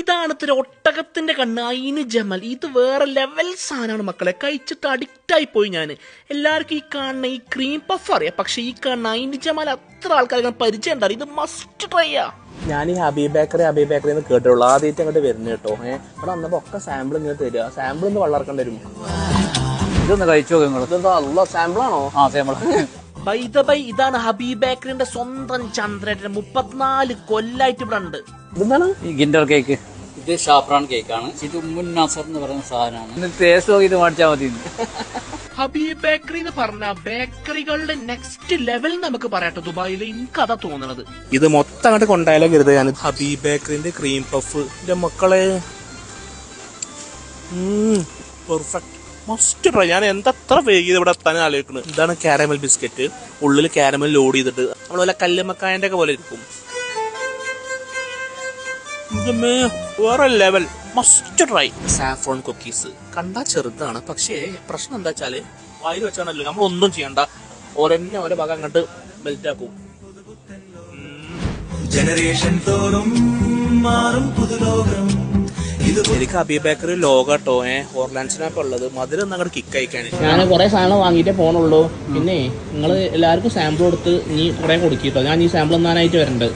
ഇതാണ് ഇത്തിരി ഒട്ടകത്തിന്റെ കണ്ണ്. അയിന് ജമൽ. ഇത് വേറെ ലെവൽ സാധനമാണ് മക്കളെ. കഴിച്ചിട്ട് അഡിക്റ്റ് ആയി പോയി ഞാൻ എല്ലാവർക്കും ഈ കാണുന്ന ഈ ക്രീം പഫ് അറിയാം. പക്ഷെ ഈ കാണുന്ന അയിന് ജമൽ അത്ര ആൾക്കാർക്ക് പരിചയം ഉണ്ടാവും ഇത് മസ്റ്റ് ട്രൈ ആ. ഞാൻ ഈ ഹബി ബേക്കറി ഹബി ബേക്കറി എന്ന് കേട്ടുള്ളൂ ആദ്യമായിട്ട് അങ്ങോട്ട് വരുന്നത് കേട്ടോ. ഏഹ് ഇവിടെ വന്നപ്പോ ഒക്കെ സാമ്പിൾ ഇങ്ങനെ തരിക സാമ്പിൾ ഒന്ന് വളർക്കേണ്ടി വരും. ഇതൊന്ന് കഴിച്ചു നിങ്ങൾ ഇതെന്താ അല്ല സാമ്പിൾ ആണോ? ആ സാമ്പിൾ ബൈ ദ ബൈ ഇതാണ് ഹബീബ് ബേക്കറിന്റെ സ്വന്തം ചന്ദ്രേട്ടൻ. മുപ്പത്തിനാല് കൊല്ലായിട്ട് ഇവിടെ ഉണ്ട്. ഇതെന്താണ്? ഈ ഗിൻഡർ കേക്ക് ഇത് ഷാഫ്രാൻ കേക്കാണ്. ഇത് ഉമ്മുൻ നാസർ എന്ന് പറയുന്ന സാധനമാണ്. ടേസ്റ്റ് നോക്കി ഇത് മേടിച്ചാൽ മതി. ഹബീബ് ബേക്കറി എന്ന് പറഞ്ഞ ബേക്കറികളുടെ നെക്സ്റ്റ് ലെവൽ നമുക്ക് പറയട്ടെ ദുബായിൽ എനിക്ക് അതാ തോന്നണത്. ഇത് മൊത്തം അങ്ങോട്ട് കൊണ്ടായാലോ കരുത്. ഞാൻ ഹബീബ് ബേക്കറിന്റെ ക്രീം പഫ് എന്റെ മക്കളെ. പെർഫെക്റ്റ് മസ്റ്റ് ട്രൈ ഞാൻ എന്തത്ര വേഗം ഇവിടെ എത്താൻ ആലോചിക്കുന്നത് ഇതാണ് കാരമൽ ബിസ്ക്കറ്റ് ഉള്ളിൽ കാരമൽ ലോഡ് ചെയ്തിട്ട്. നമ്മളെ കല്ലുമക്കായന്റെ ഒക്കെ പോലെ ഇരിക്കും. വേറെ level must try saffron cookies കണ്ടാ ചെറുതാണ്. പക്ഷേ പ്രശ്നം എന്താ വെച്ചാൽ വായിൽ വെച്ചാണല്ലോ. നമ്മൾ ഒന്നും ചെയ്യണ്ട. ഓരെന്നെ ഓരോ ഭാഗം അങ്ങോട്ട് മെൽറ്റ് ആക്കും. ജനറേഷൻ തോറും മാറും പുതുലോകം. ഇത് എനിക്ക് അബി ബേക്കറി ലോകട്ടോ ഏ? ഹോർലാൻസിനൊക്കെ ഉള്ളത്. മധുരം ഒന്ന് അങ്ങോട്ട് കിക്ക് അയക്കാൻ ഞാൻ കുറെ സാധനം വാങ്ങിയിട്ടേ പോണുള്ളൂ. പിന്നെ നിങ്ങൾ എല്ലാവർക്കും സാമ്പിൾ കൊടുത്ത് നീ കുറെ കൊടുക്കിട്ടോ ഞാൻ ഈ സാമ്പിൾ എന്നാനായിട്ട് വരണ്ട്.